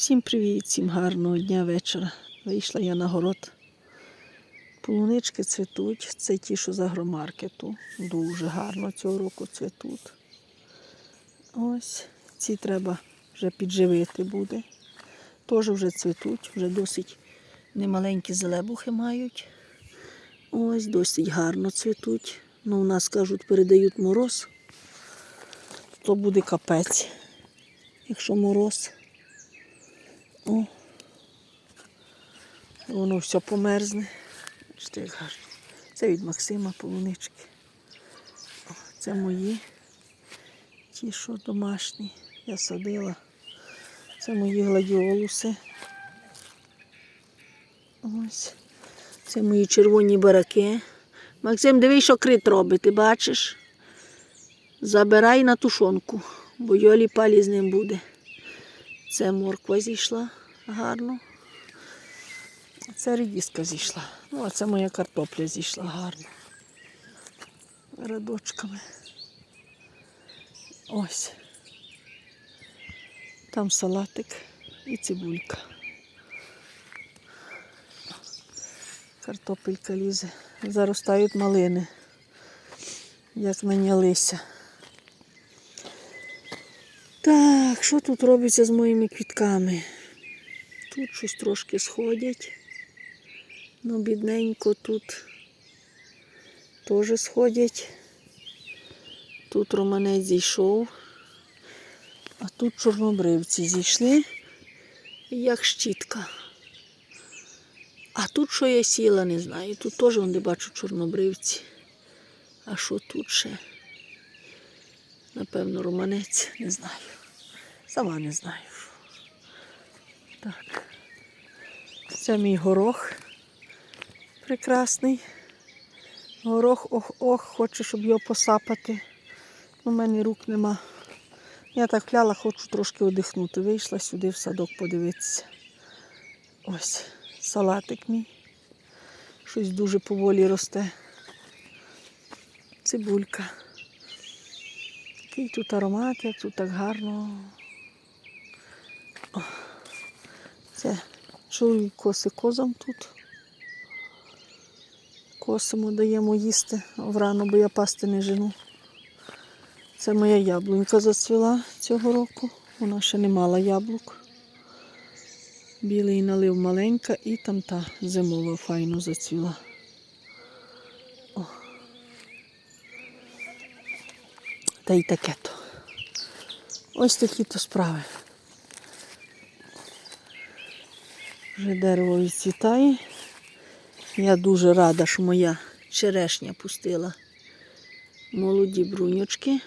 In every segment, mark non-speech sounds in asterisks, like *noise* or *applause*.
Всім привіт, всім гарного дня вечора. Вийшла я на город. Полунички цвітуть. Це ті, що з агромаркету. Дуже гарно цього року цвітуть. Ось ці треба вже підживити буде. Теж вже цвітуть, вже досить немаленькі зелебухи мають. Ось досить гарно цвітуть. Ну, у нас кажуть, передають мороз, то буде капець, якщо мороз. О, воно все померзне. Бачите, як гарно. Це від Максима полунички. О, це мої. Ті, що домашні. Я садила. Це мої гладіолуси. Ось. Це мої червоні бараки. Максим, дивись, що крит робить, ти бачиш? Забирай на тушонку, бо Йолі палі з ним буде. Це морква зійшла гарно. Це редіска зійшла. Ну, а це моя картопля зійшла гарно. Рядочками. Ось. Там салатик і цибулька. Картопелька лізе. Заростають малини, як нанялися. Так, що тут робиться з моїми квітками? Тут щось трошки сходять. Ну, бідненько тут теж сходять. Тут романець зійшов, а тут чорнобривці зійшли, як щітка. А тут що я сіла, не знаю. Тут теж вон, де бачу чорнобривці. А що тут ще? Напевно, романець, не знаю. Сама не знаю. Так. Це мій горох прекрасний. Горох ох-ох, хоче, щоб його посапати. У мене рук нема. Я так пляла, хочу трошки одихнути. Вийшла сюди в садок подивитися. Ось, салатик мій. Щось дуже поволі росте. Цибулька. Який тут аромат, як тут так гарно. О, Це чую коси козам тут. Косимо даємо їсти врано, бо я пасти не жену. Це моя яблунька зацвіла цього року. Вона ще не мала яблук. Білий налив маленька і там та зимова файно зацвіла. О. Та й таке то. Ось такі то справи. Вже дерево відцвітає. Я дуже рада, що моя черешня пустила молоді бруньочки.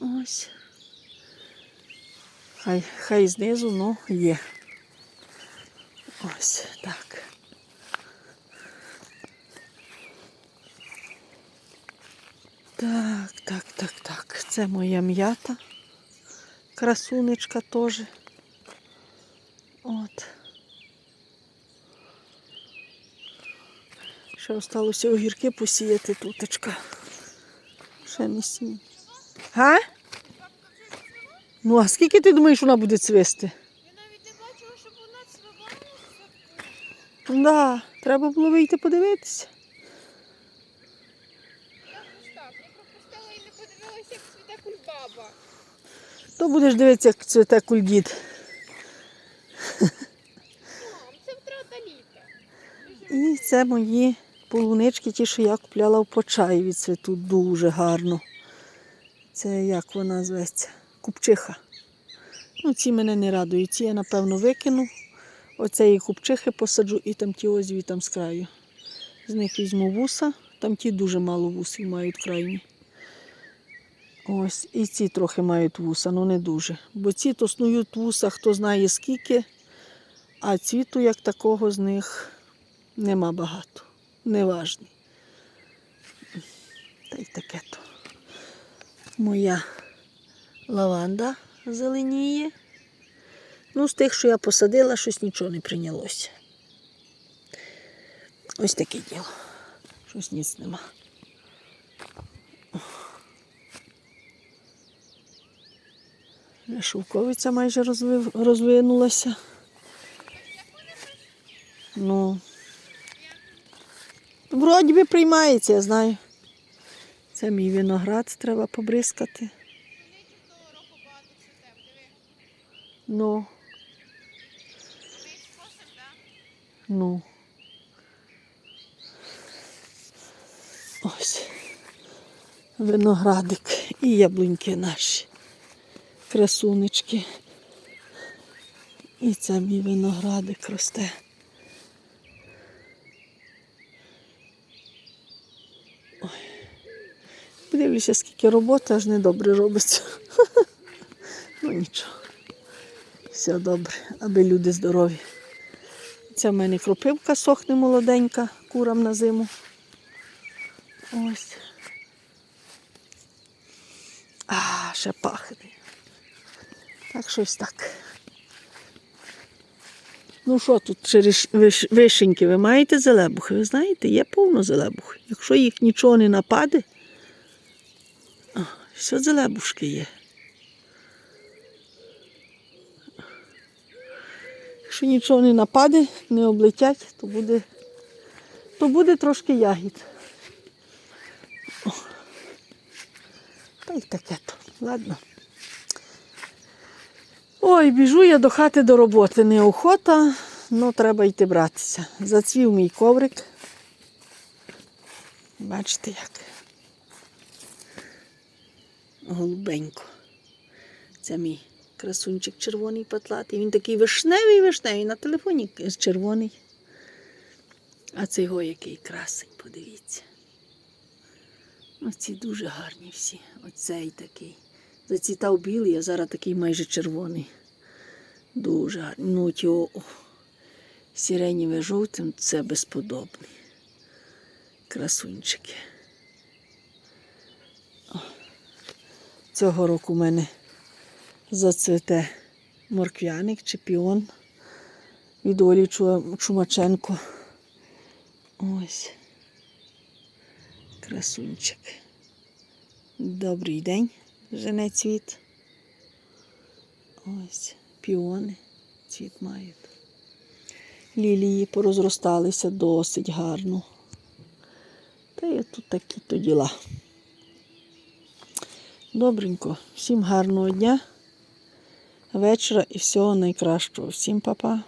Ось. Хай, хай знизу, ну, є. Ось так. Так, так, так, так. Це моя м'ята. Красунечка теж. От. Ще залишилося огірки посіяти туточка. Ще не сію. Га? Ну, а скільки ти думаєш, вона буде цвісти? Я навіть не бачила, щоб вона цвивала. Да, треба було вийти подивитися. Як ж так? Я пропустила і не подивилася, як цвіте кульбаба. То будеш дивитися, як цвіте кульдід. І це мої полунички, ті, що я купляла в Почаєві. Цвітуть дуже гарно. Це як вона зветься? Купчиха. Ну, ці мене не радують. Ці я, напевно, викину. Оцеї купчихи посаджу і там ті ось там з краю. З них візьму вуса, там ті дуже мало вусів мають крайні. Ось, і ці трохи мають вуса, ну не дуже. Бо ці то снують вуса, хто знає скільки, а цвіту як такого з них нема багато. Неважні. Та й таке то. Моя лаванда зеленіє. Ну, з тих, що я посадила, щось нічого не прийнялося. Ось таке діло. Щось ніц нема. Шовковиця майже розвинулася. Ну. Вроді би приймається, я знаю. Це мій виноград, треба побризкати. Ну, ну. Ось. Виноградик і яблуньки наші. Красунечки. І це мій виноградик росте. Подивлюся, скільки роботи, аж недобре робиться. *laughs* Ну нічого. Все добре, аби люди здорові. Це в мене кропивка сохне молоденька, курам на зиму. Ось. А, ще пахне. Так щось так. Ну що тут через вишеньки? Ви маєте зелебухи? Ви знаєте, є повно зелебух. Якщо їх нічого не нападе, все зелебушки є. Якщо нічого не нападе, не облетять, то буде, то буде трошки ягід. О. Та й таке то. Ладно. Ой, біжу я до хати до роботи. Неохота, але треба йти братися. Зацвів мій коврик. Бачите як. Голубенько. Це мій красунчик червоний патлатий. Він такий вишневий вишневий, на телефоні червоний. А це його який красень, подивіться. Оці дуже гарні всі. Оцей такий. Зацвітав білий, а зараз такий майже червоний. Дуже гарний. Ну, ті о, о, сиренєве жовтим це безподобний. Красунчики. Цього року у мене зацвіте морквяник чи піон від Олі Чумаченко. Ось. Красунчик. Добрий день, жене цвіт. Ось, піони цвіт мають. Лілії порозросталися досить гарно. Та є тут такі то діла. Добренько, всім гарного дня, вечора і всього найкращого. Всім па-па.